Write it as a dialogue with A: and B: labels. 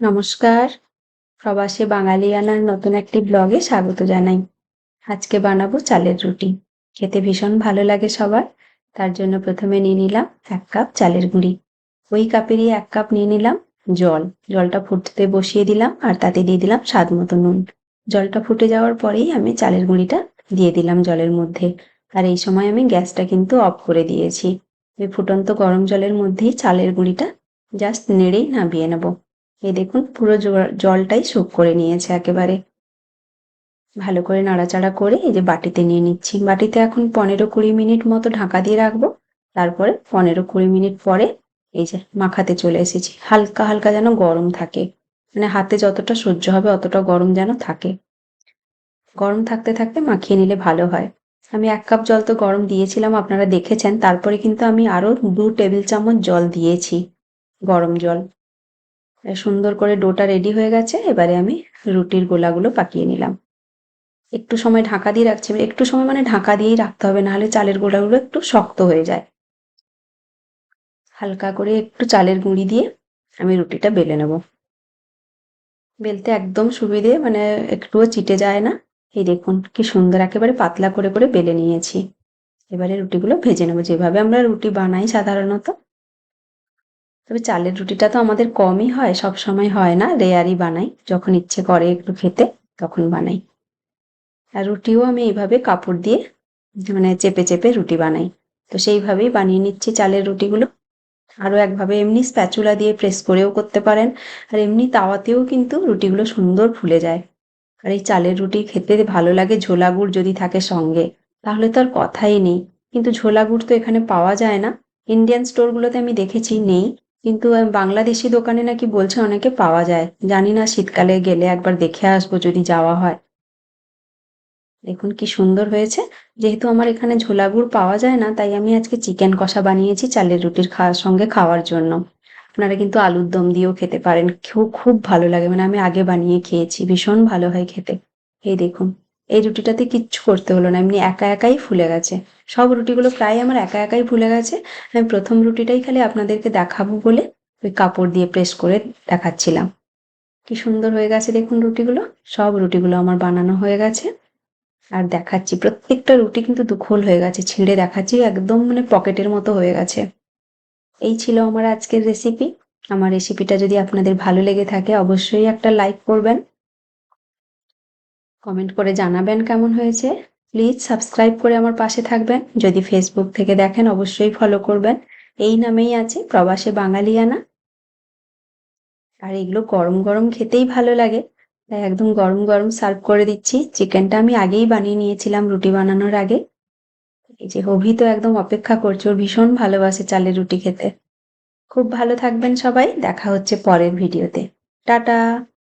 A: নমস্কার। প্রবাসী বাঙালিয়ানার নতুন একটি ব্লগে স্বাগত জানাই। আজকে বানাবো চালের রুটি। খেতে ভীষণ ভালো লাগে সবার। তার জন্য প্রথমে নিয়ে নিলাম এক কাপ চালের গুঁড়ি। ওই কাপেরই এক কাপ নিয়ে নিলাম জল। জলটা ফুটতে বসিয়ে দিলাম আর তাতে দিয়ে দিলাম স্বাদ মতো নুন। জলটা ফুটে যাওয়ার পরেই আমি চালের গুঁড়িটা দিয়ে দিলাম জলের মধ্যে। আর এই সময় আমি গ্যাসটা কিন্তু অফ করে দিয়েছি। ওই ফুটন্ত গরম জলের মধ্যেই চালের গুঁড়িটা জাস্ট নেড়েই নামিয়ে নেব। এই দেখুন, পুরো জলটাই শুক করে নিয়েছে একেবারে। ভালো করে নাড়াচাড়া করে এই যে বাটিতে নিয়ে নিচ্ছি। বাটিতে এখন পনেরো কুড়ি মিনিট মতো ঢাকা দিয়ে রাখব। তারপরে পনেরো কুড়ি মিনিট পরে এই যে মাখাতে চলে এসেছি। হালকা হালকা যেন গরম থাকে। মানে হাতে যতটা সহ্য হবে অতটা গরম যেন থাকে। গরম থাকতে থাকতে মাখিয়ে নিলে ভালো হয়। আমি এক কাপ জল তো গরম দিয়েছিলাম, আপনারা দেখেছেন। তারপরে কিন্তু আমি আরও দু টেবিল চামচ জল দিয়েছি। গরম জল। সুন্দর করে ডোটা রেডি হয়ে গেছে, এবারে আমি রুটির গোলাগুলো পাকিয়ে নিলাম। একটু সময় ঢাকা দিয়ে রাখছি একটু সময় মানে ঢাকা দিয়েই রাখতে হবে নাহলে চালের গোলাগুলো একটু শক্ত হয়ে যায়। হালকা করে একটু চালের গুঁড়ি দিয়ে আমি রুটিটা বেলে নেব। বেলতে একদম সুবিধে মানে একটুও চিটে যায় না। এই দেখুন, কি সুন্দর একেবারে পাতলা করে করে বেলে নিয়েছি। এবারে রুটিগুলো ভেজে নেব। যেভাবে আমরা রুটি বানাই সাধারণত তবে চালের রুটিটা তো আমাদের কমই হয়, সব সময় হয় না। রেয়ারই বানাই, যখন ইচ্ছে করে একটু খেতে, তখন বানাই। আর রুটিও আমি এইভাবে কাপড় দিয়ে মানে চেপে চেপে রুটি বানাই। তো সেইভাবেই বানিয়ে নিচ্ছি চালের রুটিগুলো। আরও একভাবে এমনি স্প্যাচুলা দিয়ে প্রেস করেও করতে পারেন। আর এমনি তাওয়াতেও কিন্তু রুটিগুলো সুন্দর ফুলে যায়। আর এই চালের রুটি খেতে ভালো লাগে ঝোলা গুড় যদি থাকে সঙ্গে, তাহলে তো আর কথাই নেই। কিন্তু ঝোলা গুড় তো এখানে পাওয়া যায় না। ইন্ডিয়ান স্টোরগুলোতে আমি দেখেছি নেই। কিন্তু বাংলাদেশি দোকানে নাকি বলছে অনেকে পাওয়া যায়। জানি না, শীতকালে গেলে একবার দেখে আসব যদি যাওয়া হয়। দেখুন কি সুন্দর হয়েছে। যেহেতু আমার এখানে ঝোলা গুড় পাওয়া যায় না, তাই আমি আজকে চিকেন কষা বানিয়েছি চালের রুটির খাওয়ার সঙ্গে খাওয়ার জন্য। আপনারা কিন্তু আলুর দম দিয়েও খেতে পারেন। খুব খুব ভালো লাগে। মানে আমি আগে বানিয়ে খেয়েছি, ভীষণ ভালো হয় খেতে। এই দেখুন। এই রুটিটাতে কিচ্ছু করতে হলো না। এমনি একা একাই ফুলে গেছে। সব রুটিগুলো প্রায় আমার একা একাই ফুলে গেছে। আমি প্রথম রুটিটাই খালি আপনাদেরকে দেখাবো বলে ওই কাপড় দিয়ে প্রেস করে দেখাচ্ছিলাম। কি সুন্দর হয়ে গেছে দেখুন রুটিগুলো। সব রুটিগুলো আমার বানানো হয়ে গেছে। আর দেখাচ্ছি, প্রত্যেকটা রুটি কিন্তু দুখোল হয়ে গেছে, ছিঁড়ে দেখাচ্ছি, একদম মানে পকেটের মতো হয়ে গেছে। এই ছিল আমার আজকের রেসিপি আমার রেসিপিটা যদি আপনাদের ভালো লেগে থাকে, অবশ্যই একটা লাইক করবেন। কমেন্ট করে জানাবেন কেমন হয়েছে। প্লিজ সাবস্ক্রাইব করে আমার পাশে থাকবেন। যদি ফেসবুক থেকে দেখেন অবশ্যই ফলো করবেন। এই নামেই আছে প্রবাসে বাঙালিয়ানা। আর এগুলো গরম গরম খেতেই ভালো লাগে। তাই একদম গরম গরম সার্ভ করে দিচ্ছি। চিকেনটা আমি আগেই বানিয়ে নিয়েছিলাম রুটি বানানোর আগে। এই যে হবি তো একদম অপেক্ষা করছে। ওর ভীষণ ভালোবাসে চালের রুটি খেতে। খুব ভালো থাকবেন সবাই। দেখা হচ্ছে পরের ভিডিওতে টাটা!